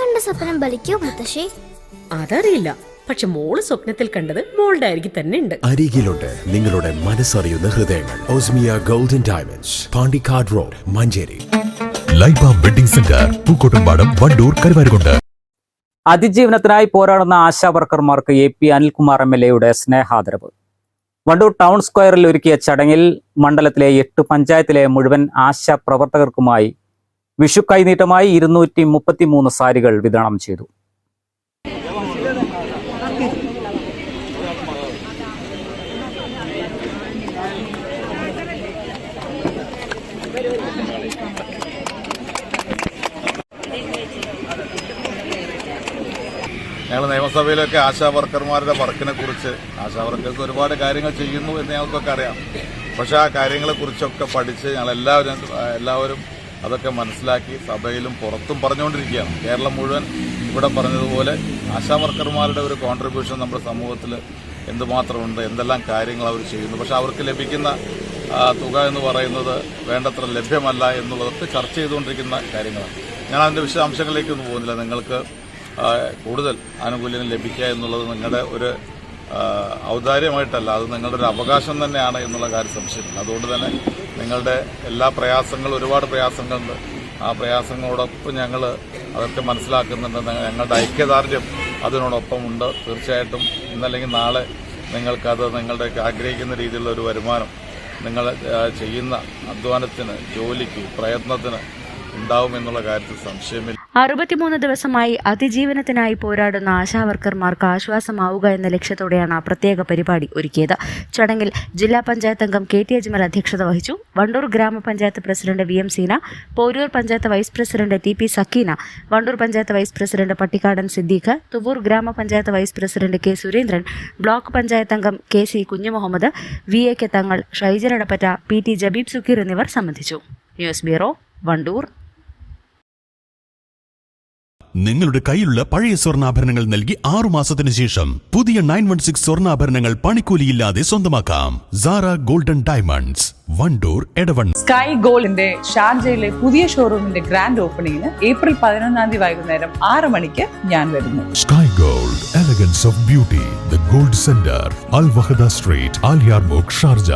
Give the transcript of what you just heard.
കണ്ട സ്വപ്നം ബലിക്കോ മുത്തശ്ശി? അതറിയില്ല. പക്ഷെ മോൾ സ്വപ്നത്തിൽ കണ്ടത് മോളുടെ അരികിൽ തന്നെ ഉണ്ട്. അരികിലുണ്ട് നിങ്ങളുടെ മനസ്സറിയുന്ന ഹൃദയങ്ങൾ. ഓസ്മിയ golden diamonds Pandikkad road Manjeri. Laiba wedding centre Pookkottumpadam Wandoor Karuvarakundu. അതിജീവനത്തിനായി പോരാടുന്ന Asha വർക്കർമാർക്ക് A P Anilkumar M L എയുടെ സ്നേഹാദരവ്. വണ്ടൂർ ടൗൺ സ്ക്വയറിൽ ഒരുക്കിയ ചടങ്ങിൽ മണ്ഡലത്തിലെ എട്ട് പഞ്ചായത്തിലെ മുഴുവൻ ആശാ പ്രവർത്തകർക്കുമായി വിഷു കൈനീട്ടമായി ഇരുന്നൂറ്റി മുപ്പത്തിമൂന്ന് സാരികൾ വിതരണം ചെയ്തു. ഞങ്ങൾ നിയമസഭയിലൊക്കെ ആശാ വർക്കർമാരുടെ വർക്കിനെ കുറിച്ച് ആശാ വർക്കർക്ക് ഒരുപാട് കാര്യങ്ങൾ ചെയ്യുന്നു എന്ന് ഞങ്ങൾക്കൊക്കെ അറിയാം. പക്ഷേ ആ കാര്യങ്ങളെക്കുറിച്ചൊക്കെ പഠിച്ച് ഞങ്ങൾ എല്ലാവരും എല്ലാവരും അതൊക്കെ മനസ്സിലാക്കി സഭയിലും പുറത്തും പറഞ്ഞുകൊണ്ടിരിക്കുകയാണ്. കേരളം മുഴുവൻ ഇവിടെ പറഞ്ഞതുപോലെ ആശാ വർക്കർമാരുടെ ഒരു കോൺട്രിബ്യൂഷൻ നമ്മുടെ സമൂഹത്തിൽ എന്തുമാത്രമുണ്ട് എന്തെല്ലാം കാര്യങ്ങൾ അവർ ചെയ്യുന്നു. പക്ഷെ അവർക്ക് ലഭിക്കുന്ന തുക എന്ന് പറയുന്നത് വേണ്ടത്ര ലഭ്യമല്ല എന്നുള്ളതൊക്കെ ചർച്ച ചെയ്തുകൊണ്ടിരിക്കുന്ന കാര്യങ്ങളാണ്. ഞാൻ അതിന്റെ വിശദാംശങ്ങളിലേക്കൊന്നും പോകുന്നില്ല. നിങ്ങൾക്ക് കൂടുതൽ ആനുകൂല്യങ്ങൾ ലഭിക്കുക എന്നുള്ളത് നിങ്ങളുടെ ഒരു ഔദാര്യമായിട്ടല്ല അത് നിങ്ങളുടെ ഒരു അവകാശം തന്നെയാണ് എന്നുള്ള കാര്യം സംശയമില്ല. അതുകൊണ്ട് തന്നെ നിങ്ങളുടെ എല്ലാ പ്രയാസങ്ങളും ഒരുപാട് പ്രയാസങ്ങളുണ്ട്. ആ പ്രയാസങ്ങളോടൊപ്പം ഞങ്ങൾ അതൊക്കെ മനസ്സിലാക്കുന്നുണ്ട്. ഞങ്ങളുടെ ഐക്യദാർഢ്യം അതിനോടൊപ്പം ഉണ്ട് തീർച്ചയായിട്ടും. ഇന്നല്ലെങ്കിൽ നാളെ നിങ്ങൾക്കത് നിങ്ങളുടെ ആഗ്രഹിക്കുന്ന രീതിയിലുള്ള ഒരു വരുമാനം നിങ്ങൾ ചെയ്യുന്ന അധ്വാനത്തിന് ജോലിക്ക് പ്രയത്നത്തിന് ഉണ്ടാവുമെന്നുള്ള കാര്യത്തിൽ സംശയമില്ല. അറുപത്തിമൂന്ന് ദിവസമായി അതിജീവനത്തിനായി പോരാടുന്ന ആശാവർക്കർമാർക്ക് ആശ്വാസമാവുക എന്ന ലക്ഷ്യത്തോടെയാണ് പ്രത്യേക പരിപാടി ഒരുക്കിയത്. ചടങ്ങിൽ ജില്ലാ പഞ്ചായത്ത് അംഗം കെ ടി അജ്മൽ അധ്യക്ഷത വഹിച്ചു. വണ്ടൂർ ഗ്രാമപഞ്ചായത്ത് president V M Seena Poroor panchayat vice president T P Sakeena Wandoor panchayat vice president Pattikkadan Siddique Thuvvur ഗ്രാമപഞ്ചായത്ത് vice president K Surendran block panchayat അംഗം K C Kunhumuhammed V A K Thangal ഷൈജലടപ്പറ്റ P T Jabeeb Sukkeer എന്നിവർ സംബന്ധിച്ചു. News bureau Wandoor. നിങ്ങളുടെ കയ്യിലുള്ള പഴയ സ്വർണാഭരണങ്ങൾ നൽകി ആറു മാസത്തിന് ശേഷം പുതിയ നയൻ വൺ സിക്സ് സ്വർണാഭരണങ്ങൾ പണിക്കൂലിയില്ലാതെ സ്വന്തമാക്കാം. Sara golden diamonds Wandoor Edavanna sky ഗോൾഡിന്റെ ഷാർജയിലെ പുതിയ ഷോറൂമിന്റെ ഗ്രാൻഡ് ഓപ്പണിംഗിന് ഏപ്രിൽ പതിനൊന്നാം തീയതി വൈകുന്നേരം ആറ് മണിക്ക് ഞാൻ വരുന്നു. Sky gold elegance of beauty the gold centre Al വഹദ street Aliyar mock Sharjah